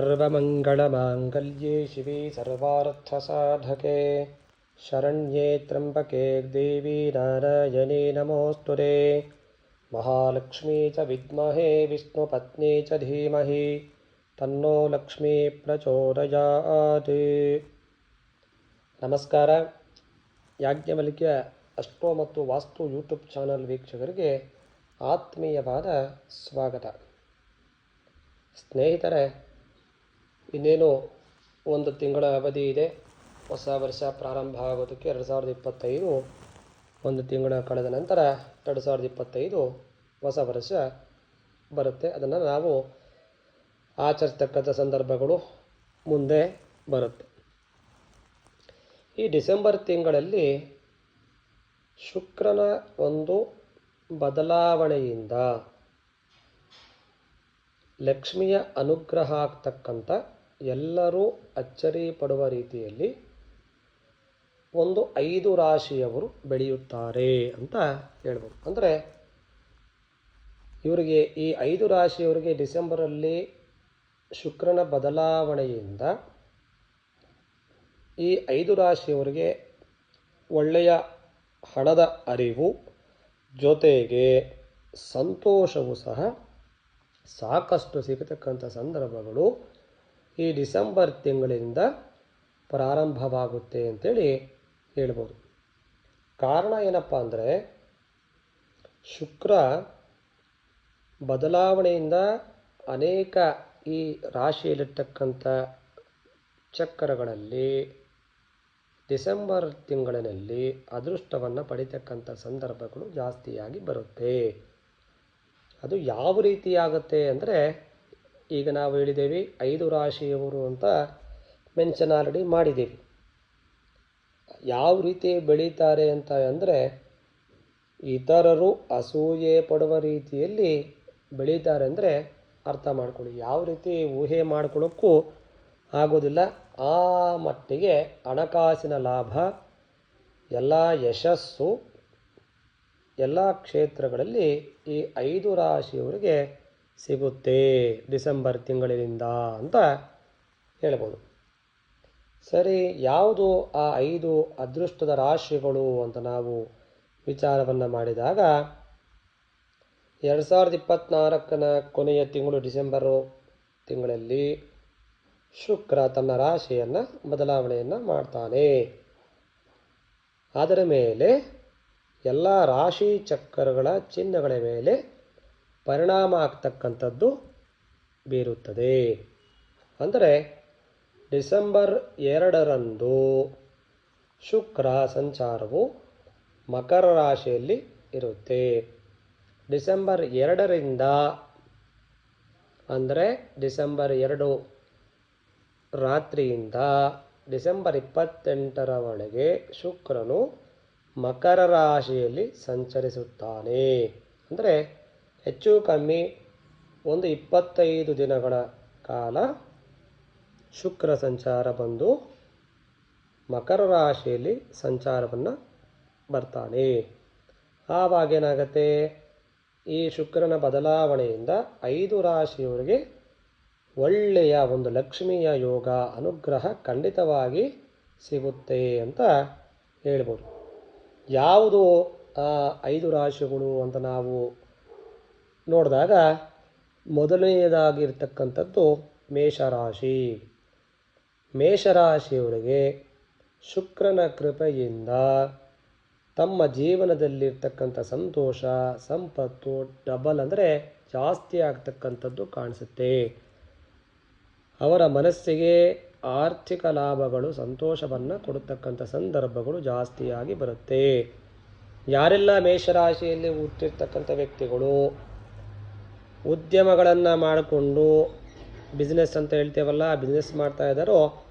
सर्वमङ्गलमाङ्गल्ये शिवे सर्वार्थसाधके शरण्ये त्र्यम्बके देवी नारायणे नमोऽस्तु ते महालक्ष्मी च विद्महे विष्णुपत्नी च धीमहि ತನ್ನೋ ಲಕ್ಷ್ಮೀ ಪ್ರಚೋದಯಾತ್ ನಮಸ್ಕಾರ ಯಾಜ್ಞವಲ್ಕ್ಯ ಅಷ್ಟೋ ಮತ್ತು ವಾಸ್ತು ಯೂಟ್ಯೂಬ್ ಚಾನಲ್ ವೀಕ್ಷಕರಿಗೆ ಆತ್ಮೀಯವಾದ ಸ್ವಾಗತ ಸ್ನೇಹಿತರೆ ಇನ್ನೇನು ಒಂದು ತಿಂಗಳ ಅವಧಿ ಇದೆ. ಹೊಸ ವರ್ಷ ಪ್ರಾರಂಭ ಆಗೋದಕ್ಕೆ ಎರಡು ಸಾವಿರದ ಇಪ್ಪತ್ತೈದು ಒಂದು ತಿಂಗಳ ಕಳೆದ ನಂತರ ಎರಡು ಸಾವಿರದ ಇಪ್ಪತ್ತೈದು ಹೊಸ ವರ್ಷ ಬರುತ್ತೆ. ಅದನ್ನು ನಾವು ಆಚರಿಸ್ತಕ್ಕಂಥ ಸಂದರ್ಭಗಳು ಮುಂದೆ ಬರುತ್ತೆ. ಈ ಡಿಸೆಂಬರ್ ತಿಂಗಳಲ್ಲಿ ಶುಕ್ರನ ಒಂದು ಬದಲಾವಣೆಯಿಂದ ಲಕ್ಷ್ಮಿಯ ಅನುಗ್ರಹ ಆಗ್ತಕ್ಕಂಥ ಎಲ್ಲರೂ ಅಚ್ಚರಿ ಪಡುವ ರೀತಿಯಲ್ಲಿ ಒಂದು ಐದು ರಾಶಿಯವರು ಬೆಳೆಯುತ್ತಾರೆ ಅಂತ ಹೇಳ್ಬೋದು. ಅಂದರೆ ಇವರಿಗೆ ಈ ಐದು ರಾಶಿಯವರಿಗೆ ಡಿಸೆಂಬರಲ್ಲಿ ಶುಕ್ರನ ಬದಲಾವಣೆಯಿಂದ ಈ ಐದು ರಾಶಿಯವರಿಗೆ ಒಳ್ಳೆಯ ಹಣದ ಅರಿವು ಜೊತೆಗೆ ಸಂತೋಷವೂ ಸಹ ಸಾಕಷ್ಟು ಸಿಗತಕ್ಕಂಥ ಸಂದರ್ಭಗಳು ಈ ಡಿಸೆಂಬರ್ ತಿಂಗಳಿಂದ ಪ್ರಾರಂಭವಾಗುತ್ತೆ ಅಂತೇಳಿ ಹೇಳ್ಬೋದು. ಕಾರಣ ಏನಪ್ಪ ಅಂದರೆ, ಶುಕ್ರ ಬದಲಾವಣೆಯಿಂದ ಅನೇಕ ಈ ರಾಶಿಯಲ್ಲಿರ್ತಕ್ಕಂಥ ಚಕ್ರಗಳಲ್ಲಿ, ಡಿಸೆಂಬರ್ ತಿಂಗಳಿನಲ್ಲಿ ಅದೃಷ್ಟವನ್ನು ಪಡಿತಕ್ಕಂಥ ಸಂದರ್ಭಗಳು ಜಾಸ್ತಿಯಾಗಿ ಬರುತ್ತೆ. ಅದು ಯಾವ ರೀತಿ ಆಗುತ್ತೆ ಅಂದರೆ ಈಗ ನಾವು ಹೇಳಿದ್ದೇವೆ ಐದು ರಾಶಿಯವರು ಅಂತ ಮೆನ್ಷನ್ ಆಲ್ರೆಡಿ ಮಾಡಿದ್ದೀವಿ. ಯಾವ ರೀತಿ ಬೆಳೀತಾರೆ ಅಂತ ಅಂದರೆ ಇತರರು ಅಸೂಯೆ ಪಡುವ ರೀತಿಯಲ್ಲಿ ಬೆಳೀತಾರೆ ಅಂದರೆ ಅರ್ಥ ಮಾಡ್ಕೊಳ್ಳಿ. ಯಾವ ರೀತಿ ಊಹೆ ಮಾಡ್ಕೊಳ್ಳೋಕ್ಕೂ ಆಗೋದಿಲ್ಲ. ಆ ಮಟ್ಟಿಗೆ ಹಣಕಾಸಿನ ಲಾಭ, ಎಲ್ಲ ಯಶಸ್ಸು ಎಲ್ಲ ಕ್ಷೇತ್ರಗಳಲ್ಲಿ ಈ ಐದು ರಾಶಿಯವರಿಗೆ ಸಿಗುತ್ತೆ ಡಿಸೆಂಬರ್ ತಿಂಗಳಿನಿಂದ ಅಂತ ಹೇಳ್ಬೋದು. ಸರಿ, ಯಾವುದು ಆ ಐದು ಅದೃಷ್ಟದ ರಾಶಿಗಳು ಅಂತ ನಾವು ವಿಚಾರವನ್ನು ಮಾಡಿದಾಗ, ಎರಡು ಸಾವಿರದ ಇಪ್ಪತ್ತ್ನಾಲ್ಕನ ಕೊನೆಯ ತಿಂಗಳು ಡಿಸೆಂಬರು ತಿಂಗಳಲ್ಲಿ ಶುಕ್ರ ತನ್ನ ರಾಶಿಯನ್ನು ಬದಲಾವಣೆಯನ್ನು ಮಾಡ್ತಾನೆ. ಅದರ ಮೇಲೆ ಎಲ್ಲ ರಾಶಿ ಚಕ್ರಗಳ ಚಿಹ್ನೆಗಳ ಮೇಲೆ ಪರಿಣಾಮ ಆಗ್ತಕ್ಕಂಥದ್ದು ಬೀರುತ್ತದೆ. ಅಂದರೆ ಡಿಸೆಂಬರ್ ಎರಡರಂದು ಶುಕ್ರ ಸಂಚಾರವು ಮಕರ ರಾಶಿಯಲ್ಲಿ ಇರುತ್ತೆ. ಡಿಸೆಂಬರ್ ಎರಡರಿಂದ, ಅಂದರೆ ಡಿಸೆಂಬರ್ ಎರಡು ರಾತ್ರಿಯಿಂದ ಡಿಸೆಂಬರ್ ಇಪ್ಪತ್ತೆಂಟರವರೆಗೆ ಶುಕ್ರನು ಮಕರ ರಾಶಿಯಲ್ಲಿ ಸಂಚರಿಸುತ್ತಾನೆ. ಅಂದರೆ ಹೆಚ್ಚು ಕಮ್ಮಿ ಒಂದು ಇಪ್ಪತ್ತೈದು ದಿನಗಳ ಕಾಲ ಶುಕ್ರ ಸಂಚಾರ ಬಂದು ಮಕರ ರಾಶಿಯಲ್ಲಿ ಸಂಚಾರವನ್ನು ಬರ್ತಾನೆ. ಆವಾಗ ಏನಾಗುತ್ತೆ? ಈ ಶುಕ್ರನ ಬದಲಾವಣೆಯಿಂದ ಐದು ರಾಶಿಯವರಿಗೆ ಒಳ್ಳೆಯ ಒಂದು ಲಕ್ಷ್ಮಿಯ ಯೋಗ ಅನುಗ್ರಹ ಖಂಡಿತವಾಗಿ ಸಿಗುತ್ತೆ ಅಂತ ಹೇಳ್ಬೋದು. ಯಾವುದು ಆ ಐದು ರಾಶಿಗಳು ಅಂತ ನಾವು ನೋಡಿದಾಗ ಮೊದಲನೆಯದಾಗಿರ್ತಕ್ಕಂಥದ್ದು ಮೇಷರಾಶಿ. ಮೇಷರಾಶಿಯವರಿಗೆ ಶುಕ್ರನ ಕೃಪೆಯಿಂದ ತಮ್ಮ ಜೀವನದಲ್ಲಿರ್ತಕ್ಕಂಥ ಸಂತೋಷ, ಸಂಪತ್ತು ಡಬಲ್ ಅಂದರೆ ಜಾಸ್ತಿ ಆಗ್ತಕ್ಕಂಥದ್ದು ಕಾಣಿಸುತ್ತೆ. ಅವರ ಮನಸ್ಸಿಗೆ ಆರ್ಥಿಕ ಲಾಭಗಳು, ಸಂತೋಷವನ್ನು ಕೊಡತಕ್ಕಂಥ ಸಂದರ್ಭಗಳು ಜಾಸ್ತಿಯಾಗಿ ಬರುತ್ತೆ. ಯಾರೆಲ್ಲ ಮೇಷರಾಶಿಯಲ್ಲಿ ಹುಟ್ಟಿರ್ತಕ್ಕಂಥ ವ್ಯಕ್ತಿಗಳು ಉದ್ಯಮಗಳನ್ನು ಮಾಡಿಕೊಂಡು ಬಿಸ್ನೆಸ್ ಅಂತ ಹೇಳ್ತೇವಲ್ಲ ಬಿಸ್ನೆಸ್ ಮಾಡ್ತಾ ಇದ್ದಾರೋ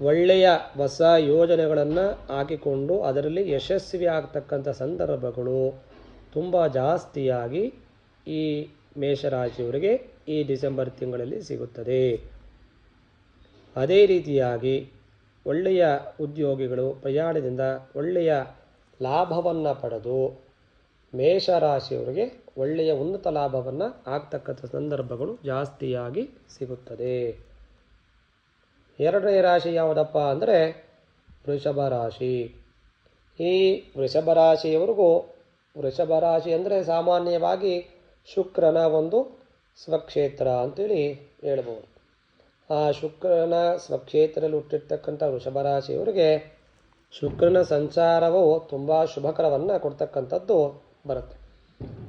ಒಳ್ಳೆಯ ಹೊಸ ಯೋಜನೆಗಳನ್ನು ಹಾಕಿಕೊಂಡು ಅದರಲ್ಲಿ ಯಶಸ್ವಿ ಆಗ್ತಕ್ಕಂಥ ಸಂದರ್ಭಗಳು ತುಂಬ ಜಾಸ್ತಿಯಾಗಿ ಈ ಮೇಷರಾಶಿಯವರಿಗೆ ಈ ಡಿಸೆಂಬರ್ ತಿಂಗಳಲ್ಲಿ ಸಿಗುತ್ತದೆ. ಅದೇ ರೀತಿಯಾಗಿ ಒಳ್ಳೆಯ ಉದ್ಯೋಗಿಗಳು ಪ್ರಯಾಣದಿಂದ ಒಳ್ಳೆಯ ಲಾಭವನ್ನು ಪಡೆದು ಮೇಷರಾಶಿಯವರಿಗೆ ಒಳ್ಳೆಯ ಉನ್ನತ ಲಾಭವನ್ನು ಆಗ್ತಕ್ಕಂಥ ಸಂದರ್ಭಗಳು ಜಾಸ್ತಿಯಾಗಿ ಸಿಗುತ್ತದೆ. ಎರಡನೇ ರಾಶಿ ಯಾವುದಪ್ಪ ಅಂದರೆ ವೃಷಭ ರಾಶಿ. ಈ ವೃಷಭ ರಾಶಿಯವರೆಗೂ ವೃಷಭ ರಾಶಿ ಅಂದರೆ ಸಾಮಾನ್ಯವಾಗಿ ಶುಕ್ರನ ಒಂದು ಸ್ವಕ್ಷೇತ್ರ ಅಂತೇಳಿ ಹೇಳ್ಬೋದು. ಆ ಶುಕ್ರನ ಸ್ವಕ್ಷೇತ್ರದಲ್ಲಿ ಹುಟ್ಟಿರ್ತಕ್ಕಂಥ ವೃಷಭ ರಾಶಿಯವರಿಗೆ ಶುಕ್ರನ ಸಂಚಾರವು ತುಂಬ ಶುಭಕರವನ್ನು ಕೊಡ್ತಕ್ಕಂಥದ್ದು ಬರುತ್ತೆ.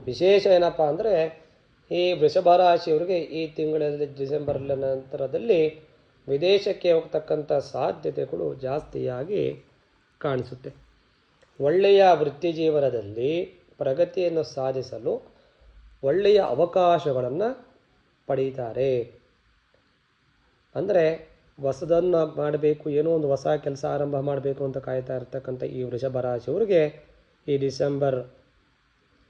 ವಿಶೇಷ ಏನಪ್ಪ ಅಂದರೆ, ಈ ವೃಷಭ ರಾಶಿಯವರಿಗೆ ಈ ತಿಂಗಳಲ್ಲಿ ಡಿಸೆಂಬರ್ ನಂತರದಲ್ಲಿ ವಿದೇಶಕ್ಕೆ ಹೋಗ್ತಕ್ಕಂಥ ಸಾಧ್ಯತೆಗಳು ಜಾಸ್ತಿಯಾಗಿ ಕಾಣಿಸುತ್ತೆ. ಒಳ್ಳೆಯ ವೃತ್ತಿ ಜೀವನದಲ್ಲಿ ಪ್ರಗತಿಯನ್ನು ಸಾಧಿಸಲು ಒಳ್ಳೆಯ ಅವಕಾಶಗಳನ್ನು ಪಡೀತಾರೆ. ಅಂದರೆ ಹೊಸದನ್ನು ಮಾಡಬೇಕು, ಏನೋ ಒಂದು ಹೊಸ ಕೆಲಸ ಆರಂಭ ಮಾಡಬೇಕು ಅಂತ ಕಾಯ್ತಾ ಇರ್ತಕ್ಕಂಥ ಈ ವೃಷಭ ರಾಶಿಯವರಿಗೆ ಈ ಡಿಸೆಂಬರ್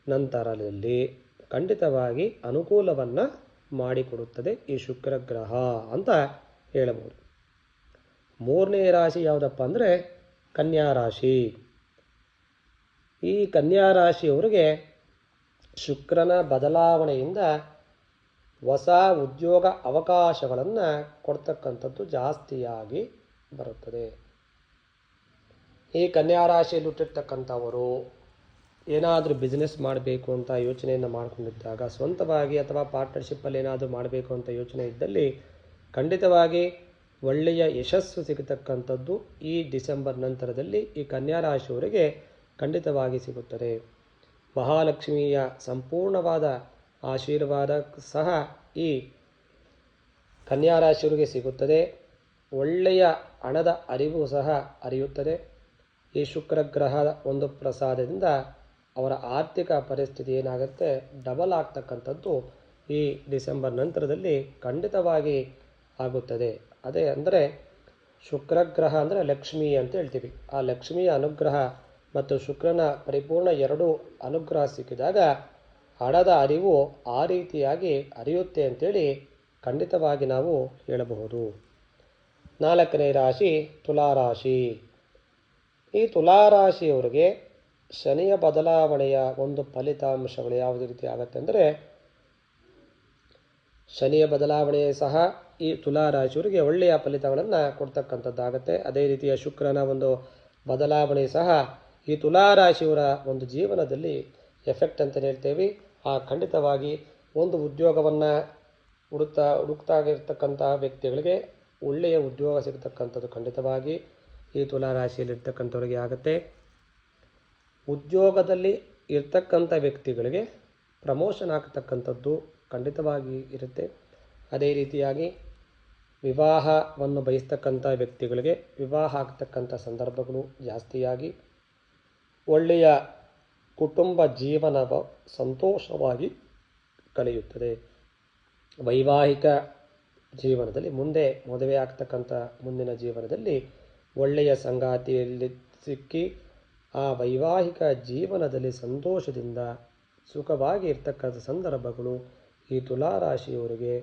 ನಂತರದಲ್ಲಿ ಖಂಡಿತವಾಗಿ ಅನುಕೂಲವನ್ನು ಮಾಡಿಕೊಡುತ್ತದೆ ಈ ಶುಕ್ರ ಗ್ರಹ ಅಂತ ಹೇಳಬಹುದು. ಮೂರನೇ ರಾಶಿ ಯಾವುದಪ್ಪ ಅಂದರೆ ಕನ್ಯಾ ರಾಶಿ. ಈ ಕನ್ಯಾ ರಾಶಿಯವರಿಗೆ ಶುಕ್ರನ ಬದಲಾವಣೆಯಿಂದ ಹೊಸ ಉದ್ಯೋಗ ಅವಕಾಶಗಳನ್ನು ಕೊಡ್ತಕ್ಕಂಥದ್ದು ಜಾಸ್ತಿಯಾಗಿ ಬರುತ್ತದೆ. ಈ ಕನ್ಯಾ ರಾಶಿಯಲ್ಲಿ ಹುಟ್ಟಿರ್ತಕ್ಕಂಥವರು ಏನಾದರೂ ಬಿಸ್ನೆಸ್ ಮಾಡಬೇಕು ಅಂತ ಯೋಚನೆಯನ್ನು ಮಾಡಿಕೊಂಡಿದ್ದಾಗ, ಸ್ವಂತವಾಗಿ ಅಥವಾ ಪಾರ್ಟ್ನರ್ಶಿಪ್ಪಲ್ಲಿ ಏನಾದರೂ ಮಾಡಬೇಕು ಅಂತ ಯೋಚನೆ ಇದ್ದಲ್ಲಿ, ಖಂಡಿತವಾಗಿ ಒಳ್ಳೆಯ ಯಶಸ್ಸು ಸಿಗತಕ್ಕಂಥದ್ದು ಈ ಡಿಸೆಂಬರ್ ನಂತರದಲ್ಲಿ ಈ ಕನ್ಯಾ ರಾಶಿಯವರಿಗೆ ಖಂಡಿತವಾಗಿ ಸಿಗುತ್ತದೆ. ಮಹಾಲಕ್ಷ್ಮಿಯ ಸಂಪೂರ್ಣವಾದ ಆಶೀರ್ವಾದ ಸಹ ಈ ಕನ್ಯಾ ರಾಶಿಯವರಿಗೆ ಸಿಗುತ್ತದೆ. ಒಳ್ಳೆಯ ಹಣದ ಅರಿವು ಸಹ ಅರಿಯುತ್ತದೆ. ಈ ಶುಕ್ರ ಗ್ರಹದ ಒಂದು ಪ್ರಸಾದದಿಂದ ಅವರ ಆರ್ಥಿಕ ಪರಿಸ್ಥಿತಿ ಏನಾಗುತ್ತೆ? ಡಬಲ್ ಆಗ್ತಕ್ಕಂಥದ್ದು ಈ ಡಿಸೆಂಬರ್ ನಂತರದಲ್ಲಿ ಖಂಡಿತವಾಗಿ ಆಗುತ್ತದೆ. ಅದೇ ಅಂದರೆ ಶುಕ್ರಗ್ರಹ ಅಂದರೆ ಲಕ್ಷ್ಮಿ ಅಂತ ಹೇಳ್ತೀವಿ. ಆ ಲಕ್ಷ್ಮಿಯ ಅನುಗ್ರಹ ಮತ್ತು ಶುಕ್ರನ ಪರಿಪೂರ್ಣ ಎರಡು ಅನುಗ್ರಹ ಸಿಕ್ಕಿದಾಗ ಹಣದ ಅರಿವು ಆ ರೀತಿಯಾಗಿ ಅರಿಯುತ್ತೆ ಅಂತೇಳಿ ಖಂಡಿತವಾಗಿ ನಾವು ಹೇಳಬಹುದು. ನಾಲ್ಕನೇ ರಾಶಿ ತುಲಾರಾಶಿ. ಈ ತುಲಾರಾಶಿಯವರಿಗೆ ಶನಿಯ ಬದಲಾವಣೆಯ ಒಂದು ಫಲಿತಾಂಶಗಳು ಯಾವುದೇ ರೀತಿ ಆಗುತ್ತೆ ಅಂದರೆ ಶನಿಯ ಬದಲಾವಣೆ ಸಹ ಈ ತುಲಾರಾಶಿಯವರಿಗೆ ಒಳ್ಳೆಯ ಫಲಿತಗಳನ್ನು ಕೊಡ್ತಕ್ಕಂಥದ್ದಾಗತ್ತೆ. ಅದೇ ರೀತಿಯ ಶುಕ್ರನ ಒಂದು ಬದಲಾವಣೆ ಸಹ ಈ ತುಲಾರಾಶಿಯವರ ಒಂದು ಜೀವನದಲ್ಲಿ ಎಫೆಕ್ಟ್ ಅಂತ ಹೇಳ್ತೇವೆ. ಆ ಖಂಡಿತವಾಗಿ ಒಂದು ಉದ್ಯೋಗವನ್ನು ಹುಡುಕ್ತಾ ಹುಡುಕ್ತಾ ಇರ್ತಕ್ಕಂಥ ವ್ಯಕ್ತಿಗಳಿಗೆ ಒಳ್ಳೆಯ ಉದ್ಯೋಗ ಸಿಗ್ತಕ್ಕಂಥದ್ದು ಖಂಡಿತವಾಗಿ ಈ ತುಲಾರಾಶಿಯಲ್ಲಿರ್ತಕ್ಕಂಥವ್ರಿಗೆ ಆಗುತ್ತೆ. ಉದ್ಯೋಗದಲ್ಲಿ ಇರ್ತಕ್ಕಂಥ ವ್ಯಕ್ತಿಗಳಿಗೆ ಪ್ರಮೋಷನ್ ಆಗ್ತಕ್ಕಂಥದ್ದು ಖಂಡಿತವಾಗಿ ಇರುತ್ತೆ. ಅದೇ ರೀತಿಯಾಗಿ ವಿವಾಹವನ್ನು ಬಯಸ್ತಕ್ಕಂಥ ವ್ಯಕ್ತಿಗಳಿಗೆ ವಿವಾಹ ಆಗ್ತಕ್ಕಂಥ ಸಂದರ್ಭಗಳು ಜಾಸ್ತಿಯಾಗಿ ಒಳ್ಳೆಯ ಕುಟುಂಬ ಜೀವನವ ಸಂತೋಷವಾಗಿ ಕಳೆಯುತ್ತದೆ. ವೈವಾಹಿಕ ಜೀವನದಲ್ಲಿ ಮುಂದೆ ಮದುವೆ ಆಗ್ತಕ್ಕಂಥ ಮುಂದಿನ ಜೀವನದಲ್ಲಿ ಒಳ್ಳೆಯ ಸಂಗಾತಿಯಲ್ಲಿ ಸಿಕ್ಕಿ ಆ ವೈವಾಹಿಕ ಜೀವನದಲ್ಲಿ ಸಂತೋಷದಿಂದ ಸುಖವಾಗಿ ಇರ್ತಕ್ಕಂಥ ಸಂದರ್ಭಗಳು ಈ ತುಲಾರಾಶಿಯವರಿಗೆ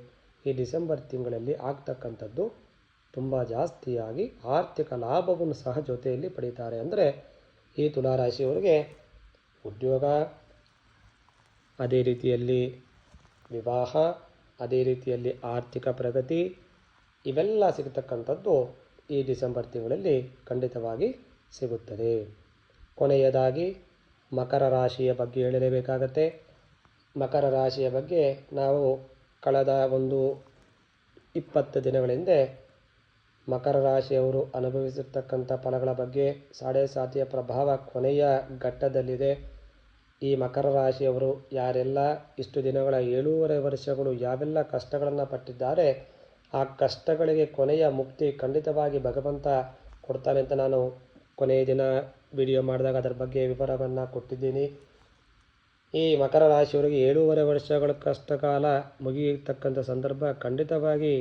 ಈ ಡಿಸೆಂಬರ್ ತಿಂಗಳಲ್ಲಿ ಆಗ್ತಕ್ಕಂಥದ್ದು ತುಂಬ ಜಾಸ್ತಿಯಾಗಿ ಆರ್ಥಿಕ ಲಾಭವನ್ನು ಸಹ ಜೊತೆಯಲ್ಲಿ ಪಡೀತಾರೆ. ಅಂದರೆ ಈ ತುಲಾರಾಶಿಯವರಿಗೆ ಉದ್ಯೋಗ, ಅದೇ ರೀತಿಯಲ್ಲಿ ವಿವಾಹ, ಅದೇ ರೀತಿಯಲ್ಲಿ ಆರ್ಥಿಕ ಪ್ರಗತಿ, ಇವೆಲ್ಲ ಸಿಗತಕ್ಕಂಥದ್ದು ಈ ಡಿಸೆಂಬರ್ ತಿಂಗಳಲ್ಲಿ ಖಂಡಿತವಾಗಿ ಸಿಗುತ್ತದೆ. ಕೊನೆಯದಾಗಿ ಮಕರ ರಾಶಿಯ ಬಗ್ಗೆ ಹೇಳಲೇಬೇಕಾಗತ್ತೆ. ಮಕರ ರಾಶಿಯ ಬಗ್ಗೆ ನಾವು ಕಳೆದ ಒಂದು ಇಪ್ಪತ್ತು ದಿನಗಳ ಹಿಂದೆ ಮಕರ ರಾಶಿಯವರು ಅನುಭವಿಸಿರ್ತಕ್ಕಂಥ ಫಲಗಳ ಬಗ್ಗೆ ಸಾಡೆ ಸಾತಿಯ ಪ್ರಭಾವ ಕೊನೆಯ ಘಟ್ಟದಲ್ಲಿದೆ. ಈ ಮಕರ ರಾಶಿಯವರು ಯಾರೆಲ್ಲ, ಇಷ್ಟು ದಿನಗಳ ಏಳೂವರೆ ವರ್ಷಗಳು ಯಾವೆಲ್ಲ ಕಷ್ಟಗಳನ್ನು ಪಟ್ಟಿದ್ದಾರೆ, ಆ ಕಷ್ಟಗಳಿಗೆ ಕೊನೆಯ ಮುಕ್ತಿ ಖಂಡಿತವಾಗಿ ಭಗವಂತ ಕೊಡ್ತಾನೆ ಅಂತ ನಾನು ಕೊನೆಯ ದಿನ ವಿಡಿಯೋ ಮಾಡಿದಾಗ ಅದರ ಬಗ್ಗೆ ವಿವರವನ್ನು ಕೊಟ್ಟಿದ್ದೀನಿ. ಈ ಮಕರ ರಾಶಿಯವರಿಗೆ ಏಳೂವರೆ ವರ್ಷಗಳ ಕಷ್ಟಕಾಲ ಮುಗಿಯತಕ್ಕಂಥ ಸಂದರ್ಭ ಖಂಡಿತವಾಗಿ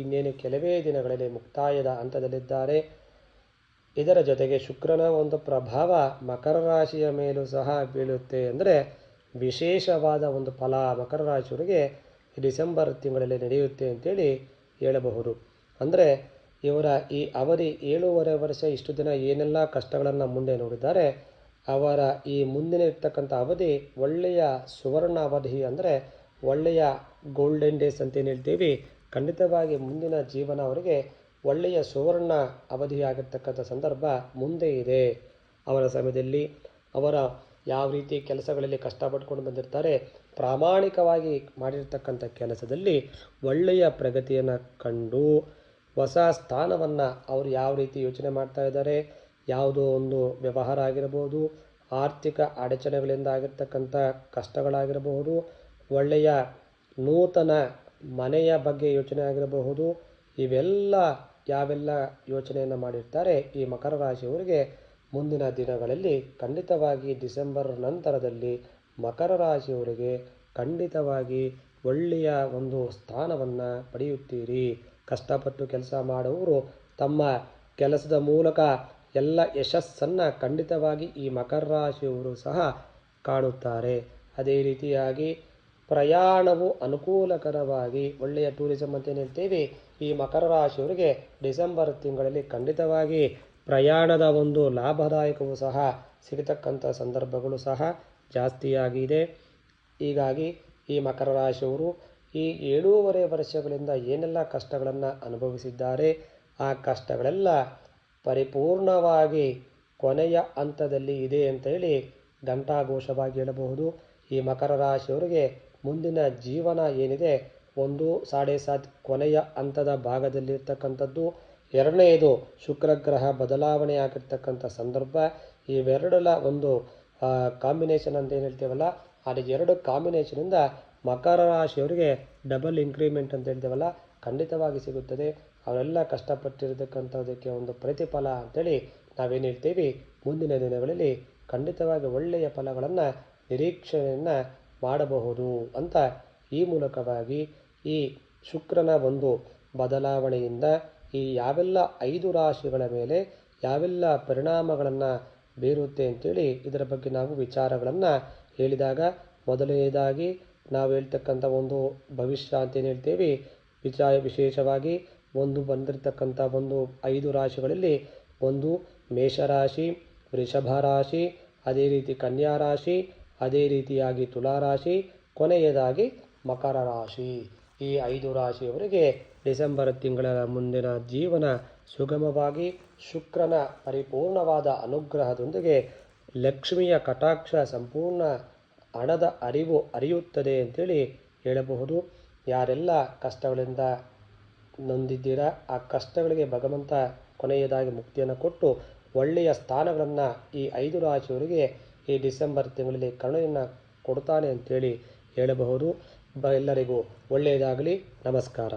ಇನ್ನೇನು ಕೆಲವೇ ದಿನಗಳಲ್ಲಿ ಮುಕ್ತಾಯದ ಹಂತದಲ್ಲಿದ್ದಾರೆ. ಇದರ ಜೊತೆಗೆ ಶುಕ್ರನ ಒಂದು ಪ್ರಭಾವ ಮಕರ ರಾಶಿಯ ಮೇಲೂ ಸಹ ಬೀಳುತ್ತೆ ಅಂದರೆ ವಿಶೇಷವಾದ ಒಂದು ಫಲ ಮಕರ ರಾಶಿಯವರಿಗೆ ಡಿಸೆಂಬರ್ ತಿಂಗಳಲ್ಲಿ ನಡೆಯುತ್ತೆ ಅಂತೇಳಿ ಹೇಳಬಹುದು. ಅಂದರೆ ಇವರ ಈ ಅವಧಿ ಏಳೂವರೆ ವರ್ಷ ಇಷ್ಟು ದಿನ ಏನೆಲ್ಲ ಕಷ್ಟಗಳನ್ನು ಮುಂದೆ ನೋಡಿದ್ದಾರೆ, ಅವರ ಈ ಮುಂದಿನ ಇರ್ತಕ್ಕಂಥ ಅವಧಿ ಒಳ್ಳೆಯ ಸುವರ್ಣ ಅವಧಿ ಅಂದರೆ ಒಳ್ಳೆಯ ಗೋಲ್ಡನ್ ಡೇಸ್ ಅಂತೇನು ಹೇಳ್ತೀವಿ, ಖಂಡಿತವಾಗಿ ಮುಂದಿನ ಜೀವನ ಅವರಿಗೆ ಒಳ್ಳೆಯ ಸುವರ್ಣ ಅವಧಿಯಾಗಿರ್ತಕ್ಕಂಥ ಸಂದರ್ಭ ಮುಂದೆ ಇದೆ. ಅವರ ಸಮಯದಲ್ಲಿ ಅವರ ಯಾವ ರೀತಿ ಕೆಲಸಗಳಲ್ಲಿ ಕಷ್ಟಪಟ್ಕೊಂಡು ಬಂದಿರ್ತಾರೆ, ಪ್ರಾಮಾಣಿಕವಾಗಿ ಮಾಡಿರ್ತಕ್ಕಂಥ ಕೆಲಸದಲ್ಲಿ ಒಳ್ಳೆಯ ಪ್ರಗತಿಯನ್ನು ಕಂಡು ಹೊಸ ಸ್ಥಾನವನ್ನು ಅವರು ಯಾವ ರೀತಿ ಯೋಚನೆ ಮಾಡ್ತಾ ಇದ್ದಾರೆ, ಯಾವುದೋ ಒಂದು ವ್ಯವಹಾರ ಆಗಿರಬಹುದು ಆರ್ಥಿಕ ಅಡಚಣೆಗಳಿಂದ ಆಗಿರ್ತಕ್ಕಂಥ ಕಷ್ಟಗಳಾಗಿರಬಹುದು ಒಳ್ಳೆಯ ನೂತನ ಮನೆಯ ಬಗ್ಗೆ ಯೋಚನೆ ಆಗಿರಬಹುದು, ಇವೆಲ್ಲ ಯಾವೆಲ್ಲ ಯೋಚನೆಯನ್ನು ಮಾಡಿರ್ತಾರೆ ಈ ಮಕರ ರಾಶಿಯವರಿಗೆ ಮುಂದಿನ ದಿನಗಳಲ್ಲಿ ಖಂಡಿತವಾಗಿ ಡಿಸೆಂಬರ್ ನಂತರದಲ್ಲಿ ಮಕರ ರಾಶಿಯವರಿಗೆ ಖಂಡಿತವಾಗಿ ಒಳ್ಳೆಯ ಒಂದು ಸ್ಥಾನವನ್ನು ಪಡೆಯುತ್ತೀರಿ. ಕಷ್ಟಪಟ್ಟು ಕೆಲಸ ಮಾಡುವವರು ತಮ್ಮ ಕೆಲಸದ ಮೂಲಕ ಎಲ್ಲ ಯಶಸ್ಸನ್ನು ಖಂಡಿತವಾಗಿ ಈ ಮಕರ ರಾಶಿಯವರು ಸಹ ಕಾಣುತ್ತಾರೆ. ಅದೇ ರೀತಿಯಾಗಿ ಪ್ರಯಾಣವು ಅನುಕೂಲಕರವಾಗಿ ಒಳ್ಳೆಯ ಟೂರಿಸಂ ಅಂತ ಹೇಳ್ತೀವಿ, ಈ ಮಕರ ರಾಶಿಯವರಿಗೆ ಡಿಸೆಂಬರ್ ತಿಂಗಳಲ್ಲಿ ಖಂಡಿತವಾಗಿ ಪ್ರಯಾಣದ ಒಂದು ಲಾಭದಾಯಕವೂ ಸಹ ಸಿಗತಕ್ಕಂಥ ಸಂದರ್ಭಗಳು ಸಹ ಜಾಸ್ತಿಯಾಗಿದೆ. ಹೀಗಾಗಿ ಈ ಮಕರ ರಾಶಿಯವರು ಈ ಏಳೂವರೆ ವರ್ಷಗಳಿಂದ ಏನೆಲ್ಲ ಕಷ್ಟಗಳನ್ನು ಅನುಭವಿಸಿದ್ದಾರೆ, ಆ ಕಷ್ಟಗಳೆಲ್ಲ ಪರಿಪೂರ್ಣವಾಗಿ ಕೊನೆಯ ಹಂತದಲ್ಲಿ ಇದೆ ಅಂತೇಳಿ ಘಂಟಾಘೋಷವಾಗಿ ಹೇಳಬಹುದು. ಈ ಮಕರ ರಾಶಿಯವರಿಗೆ ಮುಂದಿನ ಜೀವನ ಏನಿದೆ, ಒಂದು ಸಾಡೆ ಸಾತ್ ಕೊನೆಯ ಹಂತದ ಭಾಗದಲ್ಲಿರ್ತಕ್ಕಂಥದ್ದು. ಎರಡನೆಯದು ಶುಕ್ರಗ್ರಹ ಬದಲಾವಣೆ ಆಗಿರ್ತಕ್ಕಂಥ ಸಂದರ್ಭ. ಇವೆರಡರ ಒಂದು ಕಾಂಬಿನೇಷನ್ ಅಂತ ಏನು ಹೇಳ್ತೇವಲ್ಲ ಅದು ಎರಡು ಕಾಂಬಿನೇಷನಿಂದ ಮಕರ ರಾಶಿಯವರಿಗೆ ಡಬಲ್ ಇನ್ಕ್ರಿಮೆಂಟ್ ಅಂತ ಹೇಳ್ತೇವಲ್ಲ ಖಂಡಿತವಾಗಿ ಸಿಗುತ್ತದೆ. ಅವರೆಲ್ಲ ಕಷ್ಟಪಟ್ಟಿರತಕ್ಕಂಥದ್ದಕ್ಕೆ ಒಂದು ಪ್ರತಿಫಲ ಅಂತೇಳಿ ನಾವೇನು ಹೇಳ್ತೀವಿ, ಮುಂದಿನ ದಿನಗಳಲ್ಲಿ ಖಂಡಿತವಾಗಿ ಒಳ್ಳೆಯ ಫಲಗಳನ್ನು, ನಿರೀಕ್ಷೆಯನ್ನು ಮಾಡಬಹುದು ಅಂತ ಈ ಮೂಲಕವಾಗಿ ಈ ಶುಕ್ರನ ಒಂದು ಬದಲಾವಣೆಯಿಂದ ಈ ಯಾವೆಲ್ಲ ಐದು ರಾಶಿಗಳ ಮೇಲೆ ಯಾವೆಲ್ಲ ಪರಿಣಾಮಗಳನ್ನು ಬೀರುತ್ತೆ ಅಂತೇಳಿ ಇದರ ಬಗ್ಗೆ ನಾವು ವಿಚಾರಗಳನ್ನು ಹೇಳಿದಾಗ ಮೊದಲನೇದಾಗಿ ನಾವು ಹೇಳ್ತಕ್ಕಂಥ ಒಂದು ಭವಿಷ್ಯ ಅಂತೇನು ಹೇಳ್ತೇವೆ? ವಿಚಾರ ವಿಶೇಷವಾಗಿ ಒಂದು ಬಂದಿರತಕ್ಕಂಥ ಒಂದು ಐದು ರಾಶಿಗಳಲ್ಲಿ ಒಂದು ಮೇಷರಾಶಿ ವೃಷಭ ರಾಶಿ ಅದೇ ರೀತಿ ಕನ್ಯಾ ರಾಶಿ ಅದೇ ರೀತಿಯಾಗಿ ತುಲಾರಾಶಿ, ಕೊನೆಯದಾಗಿ ಮಕರ ರಾಶಿ. ಈ ಐದು ರಾಶಿಯವರಿಗೆ ಡಿಸೆಂಬರ್ ತಿಂಗಳ ಮುಂದಿನ ಜೀವನ ಸುಗಮವಾಗಿ ಶುಕ್ರನ ಪರಿಪೂರ್ಣವಾದ ಅನುಗ್ರಹದೊಂದಿಗೆ ಲಕ್ಷ್ಮಿಯ ಕಟಾಕ್ಷ ಸಂಪೂರ್ಣ ಹಣದ ಅರಿವು ಅರಿಯುತ್ತದೆ ಅಂತೇಳಿ ಹೇಳಬಹುದು. ಯಾರೆಲ್ಲ ಕಷ್ಟಗಳಿಂದ ನೊಂದಿದ್ದೀರಾ, ಆ ಕಷ್ಟಗಳಿಗೆ ಭಗವಂತ ಕೊನೆಯದಾಗಿ ಮುಕ್ತಿಯನ್ನು ಕೊಟ್ಟು ಒಳ್ಳೆಯ ಸ್ಥಾನಗಳನ್ನು ಈ ಐದು ರಾಶಿಯವರಿಗೆ ಈ ಡಿಸೆಂಬರ್ ತಿಂಗಳಲ್ಲಿ ಕರುಣೆಯನ್ನು ಕೊಡ್ತಾನೆ ಅಂತೇಳಿ ಹೇಳಬಹುದು. ಎಲ್ಲರಿಗೂ ಒಳ್ಳೆಯದಾಗಲಿ. ನಮಸ್ಕಾರ.